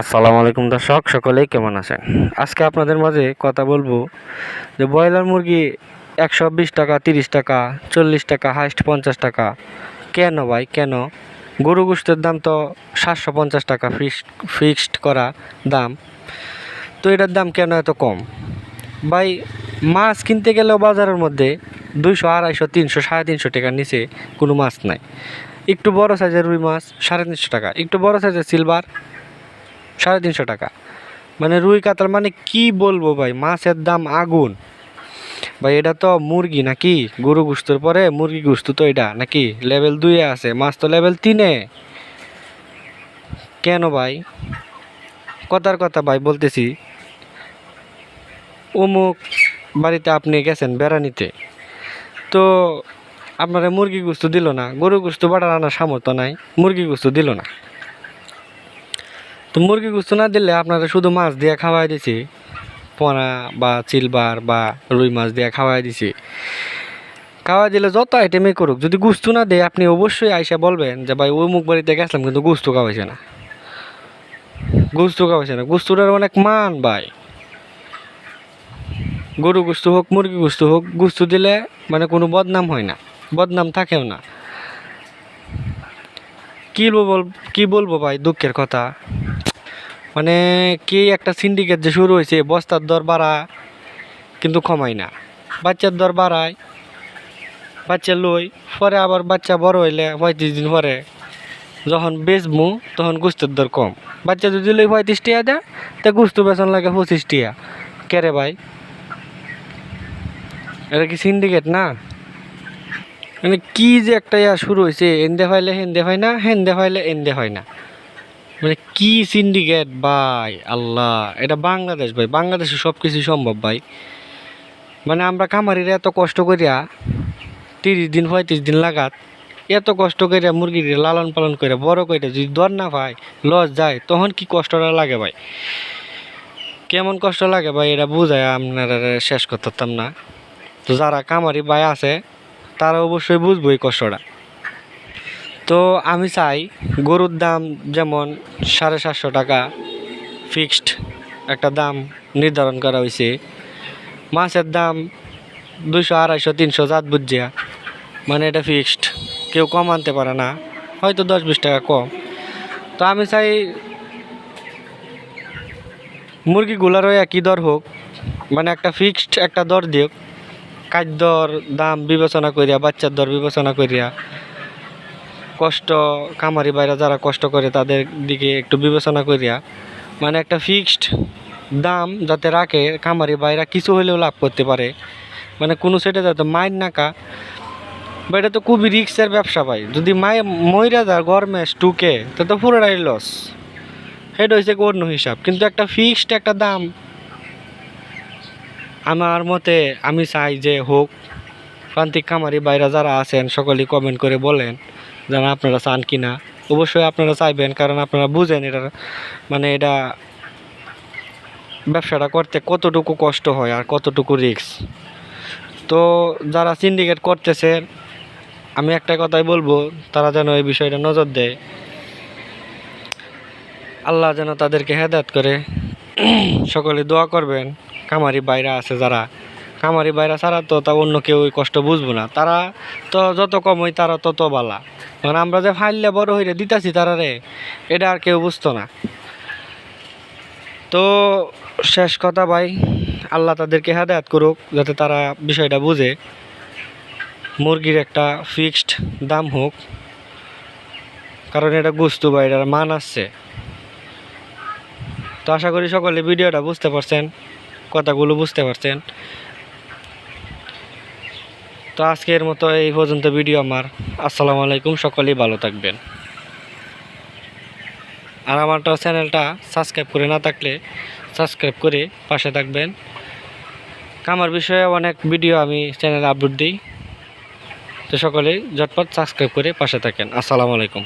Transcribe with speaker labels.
Speaker 1: আসসালামু আলাইকুম দর্শক, সকলেই কেমন আছেন? আজকে আপনাদের মাঝে কথা বলব যে ব্রয়লার মুরগি একশো বিশ টাকা, তিরিশ টাকা, চল্লিশ টাকা, হাইস্ট পঞ্চাশ টাকা। কেন ভাই, কেন? গরু গোষ্ঠের দাম তো সাতশো পঞ্চাশ টাকা ফিক্সড ফিক্সড করা দাম। তো এটার দাম কেন এত কম? ভাই, মাছ কিনতে গেলেও বাজারের মধ্যে দুইশো, আড়াইশো, তিনশো, সাড়ে তিনশো টাকার নিচে কোনো মাছ নাই। একটু বড় সাইজের রুই মাছ সাড়ে তিনশো টাকা, একটু বড় সাইজের সিলভার সাড়ে তিনশো টাকা। মানে রুই কাতল মানে কি বলব ভাই? মাছের দাম আগুন। ভাই, এটা তো মুরগি নাকি? গরু গুস্তর পরে মুরগি গুস্ত তো এটা নাকি? লেভেল দুইয়ে আছে, মাছ তো লেভেল তিনে। কেন ভাই? কথার কথা ভাই, বলতেছি। অমুক বাড়িতে আপনি গেছেন বেড়ানিতে। তো আপনারা মুরগি গুস্ত দিল না, গরু গুস্ত বাড়ার আনার সামর্থ্য নাই, মুরগি গুস্ত দিল না। তো মুরগি গুস্ত না দিলে আপনারা শুধু মাছ দিয়ে খাওয়াই দিছি, পোনা বা চিলবার বা রুই মাছ দিয়ে খাওয়াই দিছি। খাওয়াই দিলে যত আইটেমই করুক, যদি গুস্তু না দেয়, আপনি অবশ্যই আইসা বলবেন যে, ভাই, ওই মুখ বাড়িতে গেছিলাম, কিন্তু গুস্তু খাওয়াইছে না। গুস্তু খাওয়াইছে না। গুস্তুটার অনেক মান, ভাই। গরু গুস্তু হোক, মুরগি গুস্তু হোক, গুস্তু দিলে মানে কোনো বদনাম হয় না। বদনাম থাকেও না। কি বল, কি বলব ভাই, দুঃখের কথা। মানে কি একটা সিন্ডিকেট যে শুরু হয়েছে, বস্তার দর বাড়া কিন্তু কমাই না। বাচ্চার দর বাড়ায়, বাচ্চা লই, পরে আবার বাচ্চা বড় হইলে পঁয়ত্রিশ দিন পরে যখন বেচবো তখন গুস্তের দর কম। বাচ্চা যদি লই পঁয়ত্রিশ টিয়া দেয়, তা গুস্ত বেতন লাগে পঁচিশ টিয়া। কেরে ভাই? এটা কি সিন্ডিকেট না? মানে কি যে একটা ইয়া শুরু হয়েছে এন্দে ফাইলে হেন্দে হয় না, হেন্দে ফাইলে এন্দে হয় না। মানে কি সিন্ডিকেট ভাই, আল্লাহ, এটা বাংলাদেশ ভাই, বাংলাদেশে সব কিছু সম্ভব ভাই। মানে আমরা কামারিরা এত কষ্ট করিয়া তিরিশ দিন, পঁয়ত্রিশ দিন লাগাত, এত কষ্ট করিয়া মুরগির লালন পালন করে বড় করে যদি দর না পায়, লস যায়, তখন কি কষ্টটা লাগে ভাই? কেমন কষ্ট লাগে ভাই, এটা বুঝায় আপনারা শেষ করতাম না। তো যারা কামারি ভাই আছে, তারা অবশ্যই বুঝব এই কষ্টটা। তো আমি চাই গরুর দাম যেমন সাড়ে সাতশো টাকা ফিক্সড একটা দাম নির্ধারণ করা হয়েছে। মাছের দাম দুশো আড়াইশো, তিনশো, জাত বুঝিয়া। মানে এটা ফিক্সড কেউ কম আনতে পারে না। হয়তো দশ, বিশ টাকা কম। তো আমি চাই মুরগিগুলারও একই দর হোক। মানে একটা ফিক্সড একটা দর দিক। খাদ্যর দাম বিবেচনা করিয়া, বাচ্চার দর বিবেচনা করিয়া। কষ্ট কামারি বাইরে যারা কষ্ট করে তাদের দিকে একটু বিবেচনা করিয়া মানে একটা ফিক্সড দাম যাতে রাখে কামারি বাইরা কিছু হলেও লাভ করতে পারে। মানে কোনো সেটা যাতে মাইন নাকা বা এটা তো খুবই রিক্সের ব্যবসা ভাই। যদি মাই ময়রা যার গরমে টুকে, তো তো পুরোটাই লস সেটা হচ্ছে অন্য হিসাব। কিন্তু একটা ফিক্সড একটা দাম, আমার মতে আমি চাই যে হোক, প্রান্তিক কামারি বাইরা যারা আছেন, সকলেই কমেন্ট করে বলেন। যেন আপনারা চান কি না অবশ্যই আপনারা চাইবেন, কারণ আপনারা বুঝেন এটার মানে এটা ব্যবসাটা করতে কতটুকু কষ্ট হয় আর কতটুকু রিস্ক তো যারা সিন্ডিকেট করতেছে, আমি একটা কথাই বলব, তারা যেন এই বিষয়টা নজর দেয়। আল্লাহ যেন তাদেরকে হেদায়ত করে। সকলে দোয়া করবেন। কামারি বাইরা আছে যারা। কামারি বাইরা ছাড়া তো তা অন্য কেউ ওই কষ্ট বুঝব না। তারা তো যত কম হয় তারা তত বালা। মানে আমরা যে ফাইললে বড় হইলে দিতাছি তারা রে, এটা আর কেউ বুঝতো না। তো শেষ কথা ভাই, আল্লাহ তাদেরকে হেদায়াত করুক যাতে তারা বিষয়টা বুঝে। মুরগির একটা ফিক্সড দাম হোক। কারণ এটা গুস্তু বা এটার মান আসছে। তো আশা করি সকলে ভিডিওটা বুঝতে পারছেন, কথাগুলো বুঝতে পারছেন। তো আজকের মতো এই পর্যন্ত ভিডিও আমার। আসসালামু আলাইকুম, সকলেই ভালো থাকবেন। আর আমার চ্যানেলটা সাবস্ক্রাইব করে না থাকলে সাবস্ক্রাইব করে পাশে থাকবেন। কামার বিষয়ে অনেক ভিডিও আমি চ্যানেলে আপলোড দিই। তো সকলেই ঝটপট সাবস্ক্রাইব করে পাশে থাকেন। আসসালামু আলাইকুম।